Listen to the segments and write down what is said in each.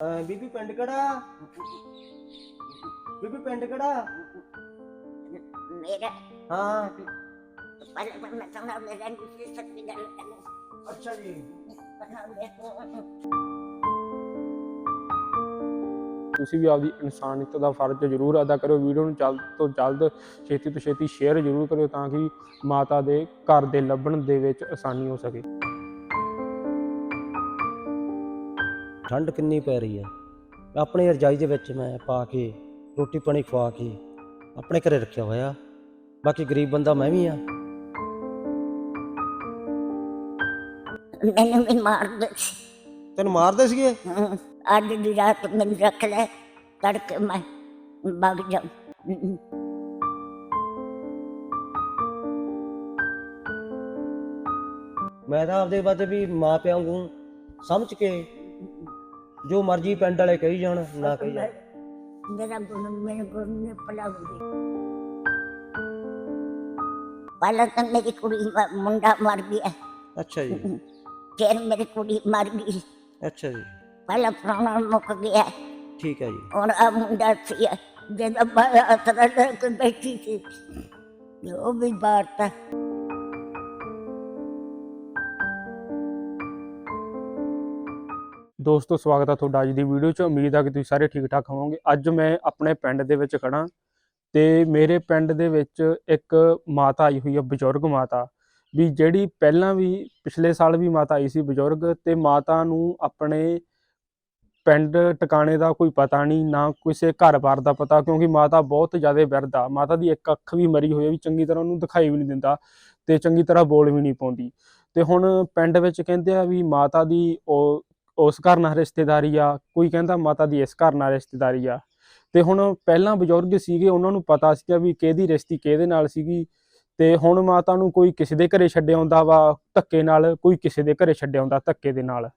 ਅਹ ਬੀਬੀ ਪਿੰਡ ਕਿਹੜਾ? ਬੀਬੀ ਪਿੰਡ ਕਿਹੜਾ? ਮੇਰਾ ਹਾਂ। ਪਹਿਲਾਂ ਤਾਂ ਮੈਂ ਤਾਂ ਮੇਰਾ ਨਹੀਂ ਸੀ ਸਕਦੀ ਗੱਲ ਕਰਨੀ। ਅੱਛਾ ਜੀ। ਪਤਾ ਮੇਰੇ ਤੁਸੀਂ ਵੀ ਆਪਦੀ ਇਨਸਾਨੀਅਤ ਦਾ ਫਰਜ਼ ਜ਼ਰੂਰ ਅਦਾ ਕਰਿਓ। ਵੀਡੀਓ ਨੂੰ ਜਲਦ ਤੋਂ ਜਲਦ ਛੇਤੀ ਤੋਂ ਛੇਤੀ ਸ਼ੇਅਰ ਜ਼ਰੂਰ ਕਰਿਓ ਤਾਂ ਕਿ ਮਾਤਾ ਦੇ ਘਰ ਦੇ ਲੱਭਣ ਦੇ ਵਿੱਚ ਆਸਾਨੀ ਹੋ ਸਕੇ। ਠੰਡ ਕਿੰਨੀ ਪੈ ਰਹੀ ਹੈ ਆਪਣੀ ਰਜਾਈ ਦੇ ਵਿੱਚ ਮੈਂ ਪਾ ਕੇ ਰੋਟੀ ਪਾਣੀ ਖਵਾ ਕੇ ਆਪਣੇ ਘਰੇ ਰੱਖਿਆ ਹੋਇਆ। ਬਾਕੀ ਗਰੀਬ ਬੰਦਾ ਮੈਂ ਵੀ ਆ। ਮੈਨੂੰ ਵੀ ਮਾਰ ਦੇ ਤੈਨੂੰ ਮਾਰਦੇ ਸੀਗੇ? ਅੱਜ ਦੀ ਰਾਤ ਮੈਨੂੰ ਰੱਖ ਲੈ ਤੜਕੇ ਮੈਂ ਭੱਗ ਜਾ ਮੈਂ ਤਾਂ ਆਪਦੇ ਬਾਰੇ ਵੀ ਮਾਂ ਪਿਆਂ ਨੂੰ ਸਮਝ ਕੇ ਜੋ ਮਰਜ਼ੀ ਪਿੰਡ ਵਾਲੇ ਕਹੀ ਜਾਣ ਨਾ ਕਹੀ ਜਾਣ। ਮੇਰਾ ਗੁਣ ਮੇਰੇ ਗੁਣ ਨੇ ਪਲਾਉਂਦੀ ਪਹਿਲਾਂ ਤਾਂ ਮੇਰੀ ਕੁੜੀ ਮ- ਮੁੰਡਾ ਮਰ ਗਿਆ। ਅੱਛਾ ਜੀ। ਫਿਰ ਮੇਰੀ ਕੁੜੀ ਮਰ ਗਈ। ਅੱਛਾ ਜੀ। ਪਹਿਲਾਂ ਪ੍ਰਾਣਾ ਮੁੱਕ ਗਿਆ। ਠੀਕ ਹੈ ਜੀ। ਹੁਣ ਆ ਮੁੰਡਾ ਸੀ ਜਿਹਦਾ ਬਾਹਰ ਅਤਰਾ ਲੈ ਕੇ ਬੈਠੀ ਸੀ। ਉਹ ਵੀ ਬਾਰਤਾ ਦੋਸਤੋ, ਸਵਾਗਤ ਹੈ ਤੁਹਾਡਾ ਅੱਜ ਦੀ ਵੀਡੀਓ 'ਚ। ਉਮੀਦ ਹੈ ਕਿ ਤੁਸੀਂ ਸਾਰੇ ਠੀਕ ਠਾਕ ਹੋਵੋਗੇ। ਅੱਜ ਮੈਂ ਆਪਣੇ ਪਿੰਡ ਦੇ ਵਿੱਚ ਖੜਾ ਤੇ ਮੇਰੇ ਪਿੰਡ ਦੇ ਵਿੱਚ ਇੱਕ ਮਾਤਾ ਆਈ ਹੋਈ ਹੈ ਬਜ਼ੁਰਗ ਮਾਤਾ। ਵੀ ਜਿਹੜੀ ਪਹਿਲਾਂ ਵੀ, ਪਿਛਲੇ ਸਾਲ ਵੀ ਮਾਤਾ ਆਈ ਸੀ ਬਜ਼ੁਰਗ ਤੇ ਮਾਤਾ ਨੂੰ ਆਪਣੇ ਪਿੰਡ ਟਿਕਾਣੇ ਦਾ ਕੋਈ ਪਤਾ ਨਹੀਂ, ਨਾ ਕਿਸੇ ਘਰ-ਬਾਰ ਦਾ ਪਤਾ, ਕਿਉਂਕਿ ਮਾਤਾ ਬਹੁਤ ਜ਼ਿਆਦਾ ਬਿਰਧ ਆ। ਮਾਤਾ ਦੀ ਇੱਕ ਅੱਖ ਵੀ ਮਰੀ ਹੋਈ ਹੈ ਵੀ ਚੰਗੀ ਤਰ੍ਹਾਂ ਉਹਨੂੰ ਦਿਖਾਈ ਵੀ ਨਹੀਂ ਦਿੰਦਾ ਤੇ ਚੰਗੀ ਤਰ੍ਹਾਂ ਬੋਲ ਵੀ ਨਹੀਂ ਪਾਉਂਦੀ। ਤੇ ਹੁਣ ਪਿੰਡ ਵਿੱਚ ਕਹਿੰਦੇ ਆ ਵੀ ਮਾਤਾ ਦੀ ਉਹ ਉਸ ਘਰ ਨਾਲ ਰਿਸ਼ਤੇਦਾਰੀ ਆ, ਕੋਈ ਕਹਿੰਦਾ ਮਾਤਾ ਦੀ ਇਸ ਘਰ ਨਾਲ ਰਿਸ਼ਤੇਦਾਰੀ ਆ। ਤੇ ਹੁਣ ਪਹਿਲਾਂ ਬਜ਼ੁਰਗ ਸੀਗੇ, ਉਹਨਾਂ ਨੂੰ ਪਤਾ ਸੀਗਾ ਵੀ ਕਿਹਦੀ ਰਿਸ਼ਤੀ ਕਿਹਦੇ ਨਾਲ ਸੀਗੀ। ਤੇ ਹੁਣ ਮਾਤਾ ਨੂੰ ਕੋਈ ਕਿਸੇ ਦੇ ਘਰੇ ਛੱਡ ਆਉਂਦਾ ਵਾ, ਧੱਕੇ ਨਾਲ ਕੋਈ ਕਿਸੇ ਦੇ ਘਰੇ ਛੱਡ ਆਉਂਦਾ ਧੱਕੇ ਦੇ ਨਾਲ।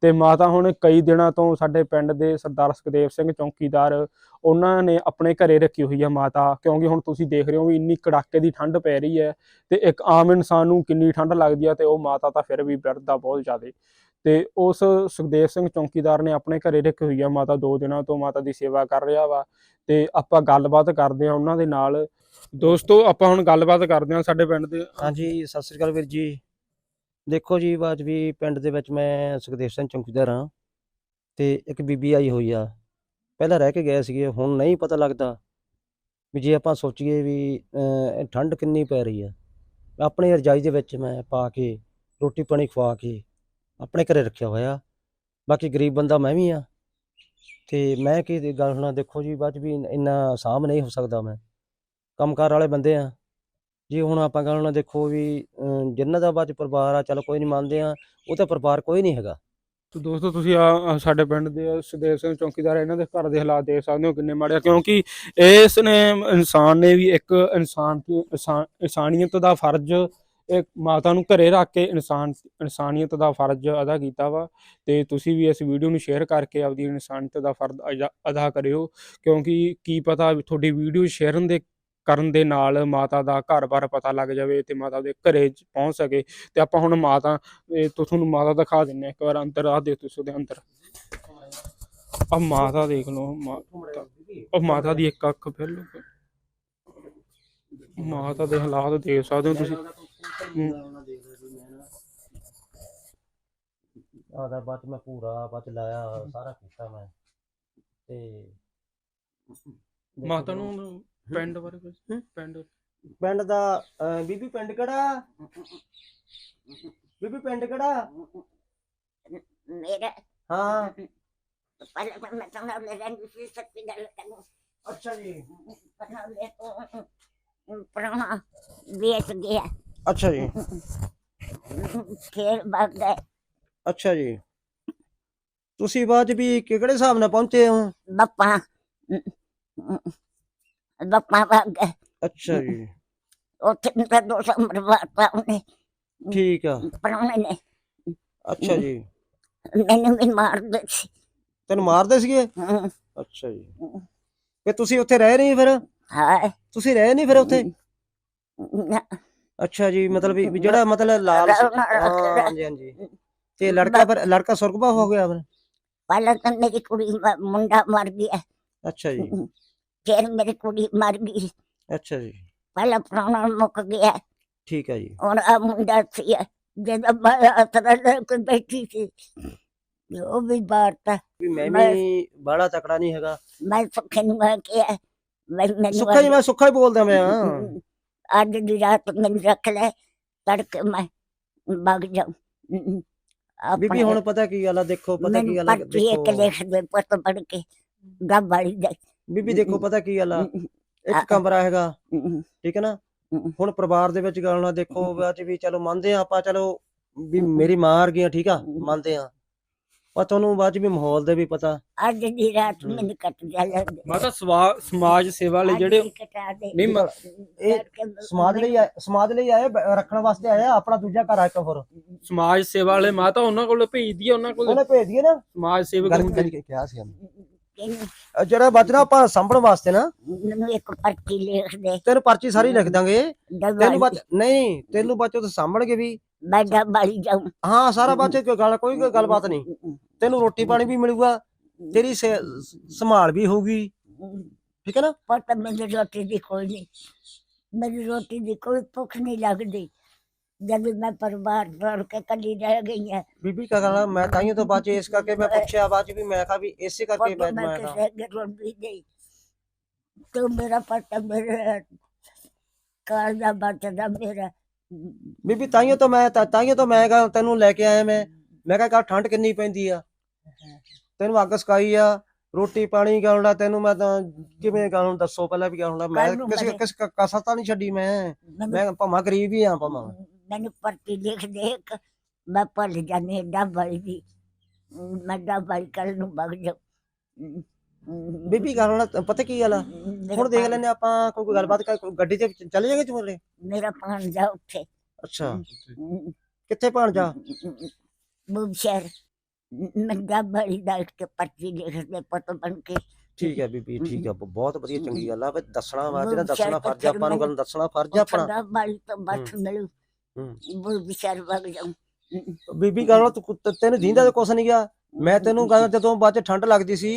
ਤੇ ਮਾਤਾ ਹੁਣ ਕਈ ਦਿਨਾਂ ਤੋਂ ਸਾਡੇ ਪਿੰਡ ਦੇ ਸਰਦਾਰ ਸੁਖਦੇਵ ਸਿੰਘ ਚੌਕੀਦਾਰ, ਉਹਨਾਂ ਨੇ ਆਪਣੇ ਘਰੇ ਰੱਖੀ ਹੋਈ ਆ ਮਾਤਾ। ਕਿਉਂਕਿ ਹੁਣ ਤੁਸੀਂ ਦੇਖ ਰਹੇ ਹੋ ਵੀ ਇੰਨੀ ਕੜਾਕੇ ਦੀ ਠੰਡ ਪੈ ਰਹੀ ਹੈ ਤੇ ਇੱਕ ਆਮ ਇਨਸਾਨ ਨੂੰ ਕਿੰਨੀ ਠੰਡ ਲੱਗਦੀ ਆ ਤੇ ਉਹ ਮਾਤਾ ਤਾਂ ਫਿਰ ਵੀ ਬਿਰਧ ਬਹੁਤ ਜ਼ਿਆਦਾ। ਤੇ ਉਸ ਸੁਖਦੇਵ ਸਿੰਘ ਚੌਕੀਦਾਰ ਨੇ ਆਪਣੇ ਘਰੇ ਰੱਖੀ ਹੋਈ ਆ, ਮਾਤਾ ਦੋ ਦਿਨਾਂ ਤੋਂ ਮਾਤਾ ਦੀ ਸੇਵਾ ਕਰ ਰਿਹਾ ਵਾ ਤੇ ਆਪਾਂ ਗੱਲਬਾਤ ਕਰਦੇ ਆ ਉਹਨਾਂ ਦੇ ਨਾਲ। ਦੋਸਤੋ, ਆਪਾਂ ਹੁਣ ਗੱਲਬਾਤ ਕਰਦੇ ਆ ਸਾਡੇ ਪਿੰਡ ਦੇ। ਹਾਂਜੀ, ਸਤਿ ਸ੍ਰੀ ਅਕਾਲ ਵੀਰ ਜੀ। ਦੇਖੋ ਜੀ ਬਾਜ ਵੀ ਪਿੰਡ ਦੇ ਵਿੱਚ ਮੈਂ ਸੁਖਦੇਵ ਸਿੰਘ ਚੌਂਕੀਦਾਰ ਹਾਂ ਤੇ ਇੱਕ ਬੀਬੀ ਆਈ ਹੋਈ ਆ। ਪਹਿਲਾਂ ਰਹਿ ਕੇ ਗਏ ਸੀਗੇ, ਹੁਣ ਨਹੀਂ ਪਤਾ ਲੱਗਦਾ ਵੀ ਜੇ ਆਪਾਂ ਸੋਚੀਏ ਵੀ ਠੰਡ ਕਿੰਨੀ ਪੈ ਰਹੀ ਆ। ਆਪਣੀ ਰਜਾਈ ਦੇ ਵਿੱਚ ਮੈਂ ਪਾ ਕੇ, ਰੋਟੀ ਪਾਣੀ ਖਵਾ ਕੇ ਆਪਣੇ ਘਰੇ ਰੱਖਿਆ ਹੋਇਆ। ਬਾਕੀ ਗਰੀਬ ਬੰਦਾ ਮੈਂ ਵੀ ਆ ਤੇ ਮੈਂ ਕੀ ਗੱਲ ਸੁਣਾ ਦੇਖੋ ਜੀ ਬਾਅਦ ਵੀ ਇੰਨਾ ਆਸਾਨ ਨਹੀਂ ਹੋ ਸਕਦਾ ਮੈਂ। ਕੰਮਕਾਰ ਵਾਲੇ ਬੰਦੇ ਆ ਜੀ ਹੁਣ ਆਪਾਂ ਗੱਲ ਨਾਲ ਦੇਖੋ ਵੀ ਅਮ, ਦਾ ਬਾਅਦ ਪਰਿਵਾਰ ਆ ਚਲ ਕੋਈ ਨਹੀਂ ਮੰਨਦੇ ਆ ਉਹ ਤਾਂ ਪਰਿਵਾਰ ਕੋਈ ਨਹੀਂ ਹੈਗਾ। ਤੇ ਦੋਸਤੋ ਤੁਸੀਂ ਆ ਸਾਡੇ ਪਿੰਡ ਦੇ ਸੁਖਦੇਵ ਸਿੰਘ ਚੌਕੀਦਾਰ ਇਹਨਾਂ ਦੇ ਘਰ ਦੇ ਹਾਲਾਤ ਦੇਖ ਸਕਦੇ ਹੋ ਕਿੰਨੇ ਮਾੜੇ ਆ। ਕਿਉਂਕਿ ਇਸ ਨੇ ਇਨਸਾਨ ਨੇ ਵੀ ਇੱਕ ਇਨਸਾਨ ਦੀ ਇਨਸਾਨ- ਇਨਸਾਨੀਅਤ ਦਾ ਫਰਜ਼ ਇੱਕ ਮਾਤਾ ਨੂੰ ਘਰੇ ਰੱਖ ਕੇ ਇਨਸਾਨ, ਇਨਸਾਨੀਅਤ ਦਾ ਫਰਜ਼ ਅਦਾ ਕੀਤਾ ਵਾ ਤੇ ਤੁਸੀਂ ਵੀ ਇਸ ਵੀਡੀਓ ਨੂੰ ਸ਼ੇਅਰ ਕਰਕੇ ਆਪਦੀ ਇਨਸਾਨੀਅਤ ਦਾ ਫਰਜ਼ ਅਦਾ ਕਰਿਓ। ਕਿਉਂਕਿ ਕੀ ਪਤਾ ਤੁਹਾਡੀ ਵੀਡੀਓ ਸ਼ੇਅਰ ਦੇ ਕਰਨ ਦੇ ਨਾਲ ਮਾਤਾ ਦਾ ਘਰ-ਬਾਰ ਪਤਾ ਲੱਗ ਜਾਵੇ ਤੇ ਮਾਤਾ ਦੇ ਘਰੇ ਪਹੁੰਚ ਸਕੇ। ਤੇ ਆਪਾਂ ਹੁਣ ਮਾਤਾ ਤੁਹਾਨੂੰ ਮਾਤਾ ਦਿਖਾ ਦਿੰਨੇ ਆ, ਇੱਕ ਵਾਰ ਅੰਦਰ ਆ ਦੇ ਤੁਸੀਂ ਉਹਦੇ ਅੰਦਰ। ਆ ਮਾਤਾ ਦੇਖ ਲਓ, ਮਾਤਾ ਉਹ ਮਾਤਾ ਦੀ ਇੱਕ ਅੱਖ ਫਿਰ ਲਓ। ਮਾਤਾ ਦੇ ਹਾਲਾਤ ਦੇਖ ਸਕਦੇ ਹੋ ਤੁਸੀਂ। ਆਦਾ ਬਾਅਦ 'ਚ ਮੈਂ ਪੂਰਾ ਬਾਅਦ 'ਚ ਲਾਇਆ ਸਾਰਾ ਕੀਤਾ ਮੈਂ। ਤੇ ਮਾਤਾ ਨੂੰ ਪਿੰਡ ਬਾਰੇ ਕੁਝ ਪਿੰਡ ਪਿੰਡ ਦਾ ਅਹ, ਬੀਬੀ ਪਿੰਡ ਕਿਹੜਾ? ਬੀਬੀ ਪਿੰਡ ਕਿਹੜਾ? ਮੇਰਾ ਹਾਂ। ਪਹਿਲਾਂ ਤਾਂ ਮੈਂ ਤਾਂ ਮੇਰਾ ਨਹੀਂ ਸੀ ਸਕਦੀ ਗੱਲ ਕਰਨੀ ਅੱਛਾ ਜੀ। ਪਤਾ ਮੇਰੇ ਪ੍ਰਾਣਾ ਵੇਚ ਗਿਆ। ਅੱਛਾ ਜੀ। ਫਿਰ ਗਏ ਅੱਛਾ ਜੀ। ਤੁਸੀਂ ਬਾਅਦ 'ਚ ਵੀ ਕਿਹੜੇ ਹਿਸਾਬ ਨਾਲ ਪਹੁੰਚੇ ਹੋ? ਬੱਪਾ। ਬੱਪਾ ਗਏ। ਅੱਛਾ ਜੀ। ਉੱਥੇ ਤਾਂ ਦੋ ਸੌ ਮਰਵਾਤਾ ਉਹਨੇ। ਠੀਕ ਆ। ਪ੍ਰਾਣੇ ਨੇ। ਅੱਛਾ ਜੀ। ਮੈਨੂੰ ਵੀ ਮਾਰ ਦੇ ਸੀ। ਤੈਨੂੰ ਮਾਰਦੇ ਸੀਗੇ? ਹਮ, ਅੱਛਾ ਜੀ। ਤੇ ਤੁਸੀਂ ਉੱਥੇ ਰਹਿ ਨਹੀਂ ਫਿਰ? ਹਾਏ ਤੁਸੀਂ ਰਹੇ ਨਹੀਂ ਫਿਰ ਉੱਥੇ? ਨਾ, ਅੱਛਾ ਜੀ ਮਤਲਬ ਵੀ ਜਿਹੜਾ ਮਤਲਬ ਲਾਲ। ਹਾਂਜੀ ਹਾਂਜੀ। ਤੇ ਲੜਕਾ ਫਿਰ ਲੜਕਾ ਸੁਰਗਪਾ ਹੋ ਗਿਆ ਫਿਰ? ਪਹਿਲਾਂ ਤਾਂ ਮੇਰੀ ਕੁੜੀ ਮੁੰਡਾ ਮਰ ਗਿਆ ਅੱਛਾ ਜੀ। ਫਿਰ ਮੇਰੀ ਕੁੜੀ ਮਰ ਗਈ। ਅੱਛਾ ਜੀ। ਪਹਿਲਾਂ ਪ੍ਰਾਹੁਣਾ ਮੁੱਕ ਗਿਆ। ਠੀਕ ਹੈ ਜੀ। ਹੁਣ ਆ ਮੁੰਡਾ ਸੀ ਜਦੋਂ ਮੈਂ ਅਤਰਾ ਲੈ ਕੇ ਬੈਠੀ ਸੀ। ਉਹ ਵੀ ਵੀ ਮੈਂ ਵੀ ਬਾਹਲਾ ਤਕੜਾ ਨਹੀਂ ਹੈਗਾ। ਮੈਂ ਸੁੱਖੇ ਨੂੰ ਮੈਂ ਕਿਹਾ ਮੈਂ ਸੁੱਖਾ ਜੀ ਮੈਂ ਸੁੱਖਾ ਹੀ ਬੋਲਦਾ ਮੈਂ ਅੱਜ ਦੀ ਰਾਤ ਮੈਨੂੰ ਰੱਖ ਲੈ ਤੜਕੇ ਮੈਂ ਵਗ ਜਾਉਂ ਬੀਬੀ ਹੁਣ ਪਤਾ ਕੀ ਗੱਲ ਆ? ਦੇਖੋ ਪਤਾ ਕੀ ਗੱਲ ਆ? ਪਰਚੀ ਇੱਕ ਦੇਖੋ। ਲਿਖ ਦੇ ਪੁੱਤ ਪੜ ਕੇ ਗੱਬ ਵਾਲੀ ਦਾ। ਬੀਬੀ ਦੇਖੋ ਪਤਾ ਕੀ ਗੱਲ ਆ? ਇੱਕ ਕਮਰਾ ਹੈਗਾ ਠੀਕ ਹੈ ਨਾ। ਹੁਣ ਪਰਿਵਾਰ ਦੇ ਵਿੱਚ ਗੱਲ ਨਾ ਦੇਖੋ ਚ ਵੀ ਚਲੋ ਮੰਨਦੇ ਆ ਆਪਾਂ ਚਲੋ ਵੀ ਮੇਰੀ ਮਾਂ ਵਰਗੀਆਂ ਠੀਕ ਆ? ਮੰਨਦੇ ਆ ਪਰ ਤੁਹਾਨੂੰ ਬਾਅਦ ਚ ਵੀ ਮਾਹੌਲ ਦੇ ਵੀ ਪਤਾ। ਅੱਜ ਦੀ ਰਾਤ ਹਮ। ਮੈਨੂੰ ਕੱਟ ਜਾ ਮਾਤਾ ਸਵਾ- ਸਮਾਜ ਸੇਵਾ ਲਈ ਜਿਹੜੇ ਨਹੀਂ, ਮ- ਇਹ ਸਮਾਜ ਲਈ ਆਏ- ਸਮਾਜ ਲਈ ਆਏ ਬ- ਰੱਖਣ ਵਾਸਤੇ ਆਏ ਆ, ਆਪਣਾ ਦੂਜਾ ਘਰ ਆ ਇੱਕ ਹੋਰ। ਸਮਾਜ ਸੇਵਾ ਵਾਲੇ ਮਾਤਾ ਉਹਨਾਂ ਕੋਲ ਭੇਜਦੀ ਆ ਉਹਨਾਂ ਕੋਲ ਉਹਨੇ ਭੇਜ ਦਈਏ ਨਾ। ਸਮਾਜ ਸੇਵਕ ਗੱਲ ਹੁੰਦੇ। ਕਰਕੇ ਕਿਹਾ ਸੀ ਅਹ ਜਿਹੜਾ ਬਚਣਾ ਆਪਾਂ ਸਾਂਭਣ ਵਾਸਤੇ ਨਾ ਮੈਨੂੰ ਇੱਕ ਪਰਚੀ ਲਿਖ ਦੇ। ਤੈਨੂੰ ਪਰਚੀ ਸਾਰੀ ਲਿਖ ਦਾਂਗੇ। ਤੈਨੂੰ ਦਵਾਈ ਬਚ ਨਹੀਂ ਤੈਨੂੰ ਬਚੋ ਤੇ ਸਾਂਭਣਗੇ ਵੀ। ਮੈਂ ਵਾਲੀ ਜਾਉਂ ਹਾਂ ਸਾਰਾ ਬਚੇ ਕੋਈ ਗੱਲ ਕੋਈ ਕੋਈ ਗੱਲਬਾਤ ਨਹੀਂ। ਤੈਨੂੰ ਰੋਟੀ ਪਾਣੀ ਵੀ ਮਿਲੂਗਾ ਤੇਰੀ ਸੇ- ਸੰਭਾਲ ਵੀ ਹੋਊਗੀ। ਠੀਕ ਹੈ ਨਾ? ਪੁੱਤ ਮੈਨੂੰ ਰੋਟੀ ਦੀ ਕੋਈ ਨਹੀਂ ਮੈਨੂੰ ਰੋਟੀ ਦੀ ਕੋਈ ਭੁੱਖ ਨਹੀਂ ਲੱਗਦੀ। ਜਦ ਮੈਂ ਪਰਿਵਾਰ ਭਰ ਕੇ ਕੱਲੀ ਰਹਿ ਗਈ ਹਾਂ। ਬੀਬੀ ਕਾ ਆ, ਮੈਂ ਤਾਈਓ ਤੋਂ ਬਾਅਦ 'ਚ ਇਸ ਕਰਕੇ ਮੈਂ ਪੁੱਛਿਆ ਬਾਅਦ 'ਚ ਵੀ ਮੈਂ ਕਿਹਾ ਵੀ ਇਸੇ ਕਰਕੇ ਪੁੱਤ ਮੈਂ ਮੈਂ ਮੈਂ ਕਿਹਾ ਕਿਸੇ ਅੱਗੇ ਰੋਂਦੀ ਨਹੀਂ ਤੂੰ ਮੇਰਾ ਪੁੱਤ ਮੇਰਾ ਕਾਲ ਦਾ ਬਚਦਾ ਮੇਰਾ। ਬੀਬੀ ਤਾਈਓ ਤੋਂ ਮੈਂ ਤਾਈਓ ਤੋਂ ਮੈਂ ਕਿਹਾ ਤੈਨੂੰ ਲੈ ਕੇ ਆਇਆ ਮੈਂ। ਮੈਂ ਕਿਹਾ ਕਾ ਠੰਡ ਕਿੰਨੀ ਪੈਂਦੀ ਆ? ਤੈਨੂੰ ਅੱਗ ਸਕਾਈ ਆ ਰੋਟੀ ਪਾਣੀ ਗਾਉਣਾ ਤੈਨੂੰ ਮੈਂ ਤਾਂ ਕਿਵੇਂ ਗਾਉਂ ਦੱਸੋ ਪਹਿਲਾਂ ਵੀ ਗਾਉਣਾ ਮੈਂ ਕੱਲ੍ਹ ਨੂੰ ਕਿਸੇ ਮੈਂ- ਕਿਸ ਕਸਰ ਤਾਂ ਨਹੀਂ ਛੱਡੀ ਮੈਂ। ਮੈਨੂੰ ਮੈਂ ਭਾਵੇਂ ਗਰੀਬ ਹੀ ਆ ਭਾਵੇਂ। ਮੈਨੂੰ ਪਰਚੀ ਲਿਖ ਦੇ ਇੱਕ ਮੈਂ ਭੁੱਲ ਜਾਨੀ ਡੱਬਾਈ ਦੀ ਮੈਂ ਡੱਬਾਈ ਕੱਲ ਨੂੰ ਵਗ ਜਾ ਬੀਬੀ ਗਾਉਣਾ ਪਤਾ ਕੀ ਗੱਲ ਆ? ਹੁਣ ਦੇਖ ਲੈਨੇ ਆਪਾਂ ਕੋਈ ਕੋਈ ਗੱਲਬਾਤ ਕਰ ਕੋਈ ਗੱਡੀ ਤੇ ਚਲੇ ਜਾਗੇ ਚੁਮਰੇ ਮੇਰਾ ਭਾਂਜਾ ਉੱਥੇ। ਅੱਛਾ। ਕਿੱਥੇ ਭਾਣ ਜਾ? ਬੂਸ਼ਰ ਮੈਂ ਡੱਬਾਈ ਦਾ ਇੱਕ ਪਰਚੀ ਲਿਖ ਦੇ ਪੁੱਤ ਬਣ ਕੇ ਠੀਕ ਹੈ ਬੀਬੀ ਠੀਕ ਬ- ਬਹੁਤ ਵਧੀਆ ਚੰਗੀ ਗੱਲ ਆ ਵੀ ਦੱਸਣਾ ਵਾ ਜਿਹੜਾ ਦੱਸਣਾ ਫਰਜ਼ ਆ ਆਪਾਂ ਨੂੰ ਗੱਲ ਦੱਸਣਾ ਫਰਜ਼ ਆ ਆਪਣਾ। ਡੱਬਾਈ ਤੋਂ ਬਸ ਮਿਲੂ। ਹੂੰ। ਬੂਸ਼ਰ ਵਗ ਜਾਉਂ ਬੀਬੀ ਗੱਲ ਤੂੰ ਤੈਨੂੰ ਦੀਂਦਾ ਕੁਛ ਨਹੀਂ ਗਿਆ। ਮੈਂ ਤੈਨੂੰ ਗੱਲ ਜਦੋਂ ਬਾਅਦ ਚ ਠੰਡ ਲੱਗਦੀ ਸੀ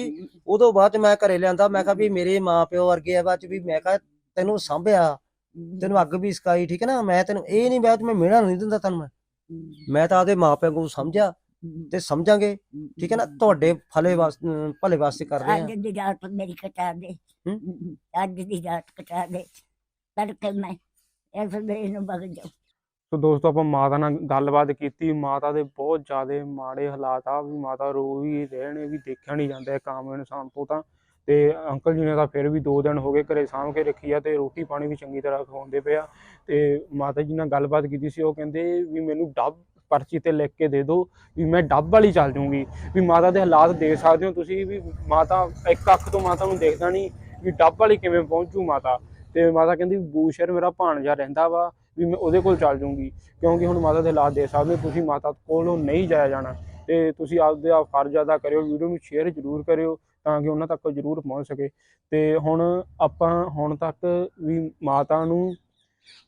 ਉਦੋਂ ਬਾਅਦ ਚ ਮੈਂ ਘਰੇ ਲਿਆਂਦਾ ਮੈਂ ਕਿਹਾ ਵੀ ਮੇਰੇ ਮਾਂ ਪਿਓ ਵਰਗੇ ਆ ਬਾਅਦ ਚ ਵੀ ਮੈਂ ਕਿਹਾ ਤੈਨੂੰ ਸੰਭਿਆ ਤੈਨੂੰ ਅੱਗ ਵੀ ਸਕਾਈ ਠੀਕ ਹੈ ਨਾ? ਮੈਂ ਤੈਨੂੰ ਇਹ ਨਹੀਂ ਬਾਅਦ ਮੈਂ ਮਿਹਣਾ ਨਹੀਂ ਦਿੰਦਾ ਤੈਨੂੰ ਮੈਂ। ਮੈਂ ਤਾਂ ਆਪਦੇ ਮਾਂ ਪਿਓ ਨੂੰ ਸਮਝਿਆ। ਤੇ ਸਮਝਾਂਗੇ ਠੀਕ ਹੈ ਨਾ? ਤੁਹਾਡੇ ਫਲੇ ਵਾਸਤੇ ਭਲੇ ਵਾਸਤੇ ਕਰ ਰਹੇ ਅੱਜ ਆ ਦੀ ਰਾਤ ਮੇਰੀ ਕਟਾ ਦੇ। ਹੂੰ? ਅੱਜ ਦੀ ਰਾਤ ਕਟਾ ਦੇ। ਤੜਕੇ ਮੈਂ ਇਸ ਵੇਲੇ ਨੂੰ ਵਗ ਜਾਉਂ ਸੋ ਦੋਸਤੋ ਆਪਾਂ ਮਾਤਾ ਨਾਲ ਗੱਲਬਾਤ ਕੀਤੀ। ਮਾਤਾ ਦੇ ਬਹੁਤ ਜ਼ਿਆਦਾ ਮਾੜੇ ਹਾਲਾਤ ਆ। ਵੀ ਮਾਤਾ ਰੋ ਵੀ ਰਹੇ ਨੇ ਵੀ ਦੇਖਿਆ ਨਹੀਂ ਜਾਂਦਾ ਇੱਕ ਆਮ ਇਨਸਾਨ ਤੋਂ ਤਾਂ। ਤੇ ਅੰਕਲ ਜੀ ਨੇ ਤਾਂ ਫਿਰ ਵੀ 2 ਦਿਨ ਹੋ ਗਏ ਘਰੇ ਸਾਂਭ ਕੇ ਰੱਖੀ ਆ ਤੇ ਰੋਟੀ ਪਾਣੀ ਵੀ ਚੰਗੀ ਤਰ੍ਹਾਂ ਖਵਾਉਂਦੇ ਪਏ ਆ। ਤੇ ਮਾਤਾ ਜੀ ਨਾਲ ਗੱਲਬਾਤ ਕੀਤੀ ਸੀ। ਉਹ ਕਹਿੰਦੇ ਵੀ ਮੈਨੂੰ ਡੱਬ ਪਰਚੀ ਤੇ ਲਿਖ ਕੇ ਦੇ ਦਿਓ ਵੀ ਮੈਂ ਡੱਬ ਵਾਲੀ ਚੱਲ ਜੂੰਗੀ ਵੀ ਮਾਤਾ ਦੇ ਹਾਲਾਤ ਦੇਖ ਸਕਦੇ ਹੋ ਤੁਸੀਂ ਵੀ ਮਾਤਾ ਇੱਕ ਅੱਖ ਤੋਂ ਮਾਤਾ ਨੂੰ ਦੇਖਦਾ ਨਹੀਂ ਵੀ ਡੱਬ ਵਾਲੀ ਕਿਵੇਂ ਪਹੁੰਚੂ ਮਾਤਾ। ਤੇ ਮਾਤਾ ਕਹਿੰਦੀ ਵੀ ਬੂਸ਼ਰ ਮੇਰਾ ਭਾਣਜਾ ਰਹਿੰਦਾ ਵਾ ਵੀ ਮੈਂ ਉਹਦੇ ਕੋਲ ਚੱਲ ਜੂੰਗੀ ਕਿਉਂਕਿ ਹੁਣ ਮਾਤਾ ਦੇ ਹਾਲਾਤ ਦੇਖ ਸਕਦੇ ਹੋ, ਤੁਸੀਂ ਮਾਤਾ ਕੋਲੋਂ ਨਹੀਂ ਜਾਇਆ ਜਾਣਾ। ਤੇ ਤੁਸੀਂ ਆਪਦੇ ਆ ਫਰਜ਼ ਅਦਾ ਕਰਿਓ, ਵੀਡੀਓ ਨੂੰ ਸ਼ੇਅਰ ਜ਼ਰੂਰ ਕਰਿਓ ਤਾਂ ਕਿ ਉਹਨਾਂ ਤੱਕ ਜ਼ਰੂਰ ਪਹੁੰਚ ਸਕੇ। ਤੇ ਹੁਣ ਆਪਾਂ ਹੁਣ ਤੱਕ ਵੀ ਮਾਤਾ ਨੂੰ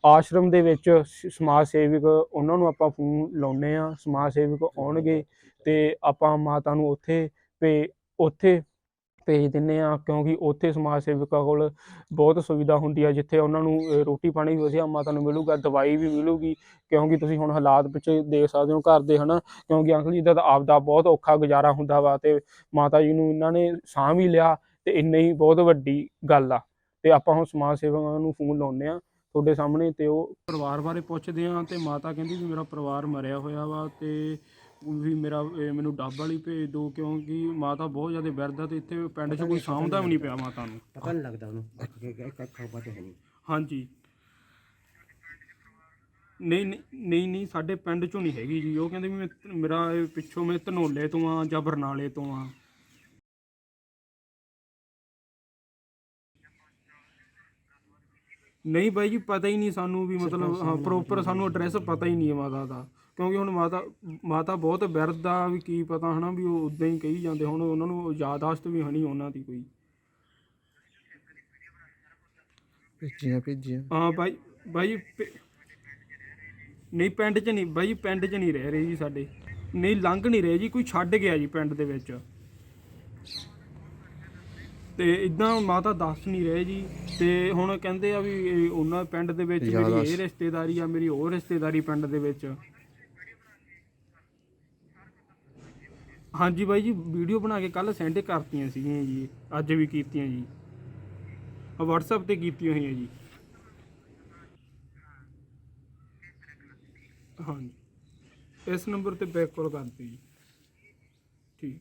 ਆਸ਼ਰਮ ਦੇ ਵਿੱਚ ਸਮਾਜ ਸੇਵਕ ਉਹਨਾਂ ਨੂੰ ਆਪਾਂ ਫੋਨ ਲਾਉਨੇ ਆ ਸਮਾਜ ਸੇਵਕ ਆਉਣਗੇ ਤੇ ਆਪਾਂ ਮਾਤਾ ਨੂੰ ਉੱਥੇ ਭੇ, ਉੱਥੇ ਭੇਜ ਦਿੰਨੇ ਆ ਕਿਉਂਕਿ ਉੱਥੇ ਸਮਾਜ ਸੇਵਕਾਂ ਕੋਲ ਬਹੁਤ ਸੁਵਿਧਾ ਹੁੰਦੀ ਆ, ਜਿੱਥੇ ਉਹਨਾਂ ਨੂੰ ਰੋਟੀ ਪਾਣੀ ਵੀ ਵਧੀਆ ਮਾਤਾ ਨੂੰ ਮਿਲੂਗਾ, ਦਵਾਈ ਵੀ ਮਿਲੂਗੀ ਕਿਉਂਕਿ ਤੁਸੀਂ ਹੁਣ ਹਾਲਾਤ ਵਿੱਚ ਦੇਖ ਸਕਦੇ ਹੋ ਘਰ ਦੇ, ਹਨਾ, ਕਿਉਂਕਿ ਅੰਕਲ ਜੀ ਦਾ ਤਾਂ ਆਪਦਾ ਬਹੁਤ ਔਖਾ ਗੁਜ਼ਾਰਾ ਹੁੰਦਾ ਵਾ ਤੇ ਮਾਤਾ ਜੀ ਨੂੰ ਇਹਨਾਂ ਨੇ ਸਾਂਭ ਵੀ ਲਿਆ ਤੇ ਇੰਨੀ ਹੀ ਬਹੁਤ ਵੱਡੀ ਗੱਲ ਆ। ਤੇ ਆਪਾਂ ਹੁਣ ਸਮਾਜ ਸੇਵਕਾਂ ਨੂੰ ਫੋਨ ਲਾਉਂਦੇ ਆ ਤੁਹਾਡੇ ਸਾਹਮਣੇ ਤੇ ਉਹ ਪਰਿਵਾਰ ਬਾਰੇ ਪੁੱਛਦੇ ਆ ਤੇ ਮਾਤਾ ਕਹਿੰਦੀ ਵੀ ਮੇਰਾ ਪਰਿਵਾਰ ਮਰਿਆ ਹੋਇਆ ਵਾ ਤੇ ਵੀ ਮੇਰਾ ਮੈਨੂੰ ਡੱਬ ਵਾਲੀ ਭੇਜ ਦਿਓ ਕਿਉਂਕਿ ਮਾਤਾ ਬਹੁਤ ਜ਼ਿਆਦਾ ਬਿਰਧ ਆ ਤੇ ਇੱਥੇ ਪਿੰਡ 'ਚ ਕੋਈ ਸਾਂਭਦਾ ਵੀ ਨਹੀਂ ਪਿਆ ਮਾਤਾ ਨੂੰ। ਪਤਾ ਨਹੀਂ ਲੱਗਦਾ ਉਹਨੂੰ। ਨਹੀਂ। ਹਾਂਜੀ। ਨਹੀਂ ਨਹੀਂ ਨਹੀਂ ਨਹੀਂ ਸਾਡੇ ਪਿੰਡ ਚੋਂ ਨਹੀਂ ਹੈਗੀ ਜੀ। ਉਹ ਕਹਿੰਦੇ ਵੀ ਮੈਂ ਮੇਰਾ ਪਿੱਛੋਂ ਮੈਂ ਧਨੋਲੇ ਤੋਂ ਆ ਜਾਂ ਬਰਨਾਲੇ ਤੋਂ ਆ। ਨਹੀਂ ਬਾਈ ਜੀ ਪਤਾ ਹੀ ਨਹੀਂ ਸਾਨੂੰ ਵੀ ਮਤਲਬ ਹਾਂ ਪ੍ਰੋਪਰ ਸਾਨੂੰ ਐਡਰੈਸ ਪਤਾ ਹੀ ਨਹੀਂ ਹੈ ਮਾਤਾ ਦਾ। ਕਿਉਂਕਿ ਹੁਣ ਮਾਤਾ ਮਾਤਾ ਬਹੁਤ ਬਿਰਧ ਆ ਵੀ ਕੀ ਪਤਾ ਹਨਾ ਵੀ ਉਹ ਉਦਾਂ ਹੀ ਕਹੀ ਜਾਂਦੇ। ਹੁਣ ਉਹਨਾਂ ਨੂੰ ਯਾਦਾਸ਼ਤ ਵੀ ਹਣੀ ਉਹਨਾਂ ਦੀ ਕੋਈ। ਭੇਜੀਆਂ ਭੇਜੀਆਂ। ਹਾਂ ਬਾਈ ਬਾਈ ਪ- ਨਹੀਂ ਪਿੰਡ 'ਚ ਨਹੀਂ ਬਾਈ ਪਿੰਡ 'ਚ ਨਹੀਂ ਰਹਿ ਰਹੇ ਜੀ ਸਾਡੇ। ਨਹੀਂ ਲੰਘ ਨਹੀਂ ਰਹੇ ਜੀ ਕੋਈ ਛੱਡ ਗਿਆ ਜੀ ਪਿੰਡ ਦੇ ਵਿੱਚ। ਤੇ ਇਦਾਂ ਮਾਤਾ ਦੱਸ ਨਹੀਂ ਰਹੇ ਜੀ। ਤੇ ਹੁਣ ਕਹਿੰਦੇ ਆ ਵੀ ਇਹ ਉਹਨਾਂ ਪਿੰਡ ਦੇ ਵਿੱਚ ਮੇਰੀ ਇਹ ਰਿਸ਼ਤੇਦਾਰੀ ਆ ਮੇਰੀ ਉਹ ਰਿਸ਼ਤੇਦਾਰੀ ਪਿੰਡ ਦੇ ਵਿੱਚ। ਹਾਂਜੀ ਬਾਈ ਜੀ ਵੀਡੀਓ ਬਣਾ ਕੇ ਕੱਲ ਸੈਂਡ ਕਰਤੀਆਂ ਸੀਗੀਆਂ ਜੀ ਅੱਜ ਵੀ ਕੀਤੀਆਂ ਜੀ। ਆ WhatsApp ਤੇ ਕੀਤੀਆਂ ਹੋਈਆਂ ਜੀ। ਹਾਂਜੀ। ਇਸ ਨੰਬਰ ਤੇ ਬੈਕ ਕਾਲ ਕਰ ਦਿਓ ਜੀ। ਠੀਕ।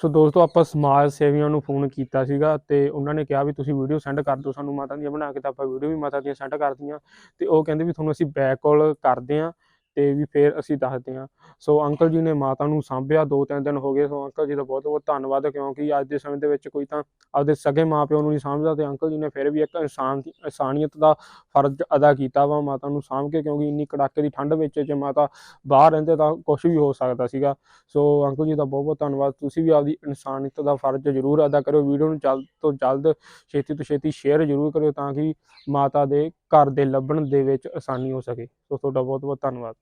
ਸੋ ਦੋਸਤੋ, ਆਪਾਂ ਸਮਾਜ ਸੇਵੀਆਂ ਨੂੰ ਫੋਨ ਕੀਤਾ ਸੀਗਾ ਤੇ ਉਹਨਾਂ ਨੇ ਕਿਹਾ ਵੀ ਤੁਸੀਂ ਵੀਡੀਓ ਸੈਂਡ ਕਰ ਦਿਓ ਸਾਨੂੰ ਮਾਤਾ ਦੀਆਂ ਬਣਾ ਕੇ ਤਾਂ ਆਪਾਂ ਵੀਡੀਓ ਵੀ ਮਾਤਾ ਦੀਆਂ ਸੈਂਡ ਕਰਤੀਆਂ ਤੇ ਉਹ ਕਹਿੰਦੇ ਵੀ ਤੁਹਾਨੂੰ ਅਸੀਂ ਬੈਕ ਕਾਲ ਕਰਦੇ ਆਂ ਤੇ ਵੀ ਫਿਰ ਅਸੀਂ ਦੱਸਦੇ ਹਾਂ। ਸੋ ਅੰਕਲ ਜੀ ਨੇ ਮਾਤਾ ਨੂੰ ਸਾਂਭਿਆ ਦੋ ਤਿੰਨ ਦਿਨ ਹੋ ਗਏ, ਸੋ ਅੰਕਲ ਜੀ ਦਾ ਬਹੁਤ ਬਹੁਤ ਧੰਨਵਾਦ, ਕਿਉਂਕਿ ਅੱਜ ਦੇ ਸਮੇਂ ਦੇ ਵਿੱਚ ਕੋਈ ਤਾਂ ਆਪਦੇ ਸਗੇ ਮਾਪਿਓ ਨੂੰ ਨਹੀਂ ਸਮਝਦਾ ਤੇ ਅੰਕਲ ਜੀ ਨੇ ਫਿਰ ਵੀ ਇੱਕ ਇਨਸਾਨ ਦੀ, ਇਨਸਾਨੀਅਤ ਦਾ ਫਰਜ਼ ਅਦਾ ਕੀਤਾ ਵਾ ਮਾਤਾ ਨੂੰ ਸਾਂਭ ਕੇ, ਕਿਉਂਕਿ ਇੰਨੀ ਕੜਾਕੇ ਦੀ ਠੰਡ ਵਿੱਚ ਜੇ ਮਾਤਾ ਬਾਹਰ ਰਹਿੰਦੇ ਤਾਂ ਕੁਝ ਵੀ ਹੋ ਸਕਦਾ ਸੀਗਾ। ਸੋ ਅੰਕਲ ਜੀ ਦਾ ਬਹੁਤ ਬਹੁਤ ਧੰਨਵਾਦ। ਤੁਸੀਂ ਵੀ ਆਪਦੀ ਇਨਸਾਨੀਅਤ ਦਾ ਫਰਜ਼ ਜ਼ਰੂਰ ਅਦਾ ਕਰਿਓ। ਵੀਡੀਓ ਨੂੰ ਜਲਦ ਤੋਂ ਜਲਦ ਛੇਤੀ ਤੋਂ ਛੇਤੀ ਸ਼ੇਅਰ ਜ਼ਰੂਰ ਕਰਿਓ ਤਾਂ ਕਿ ਮਾਤਾ ਦੇ ਘਰ ਦੇ ਲੱਭਣ ਦੇ ਵਿੱਚ ਆਸਾਨੀ ਹੋ ਸਕੇ। ਸੋ ਤੁਹਾਡਾ ਬਹੁਤ ਬਹੁਤ ਧੰਨਵਾਦ।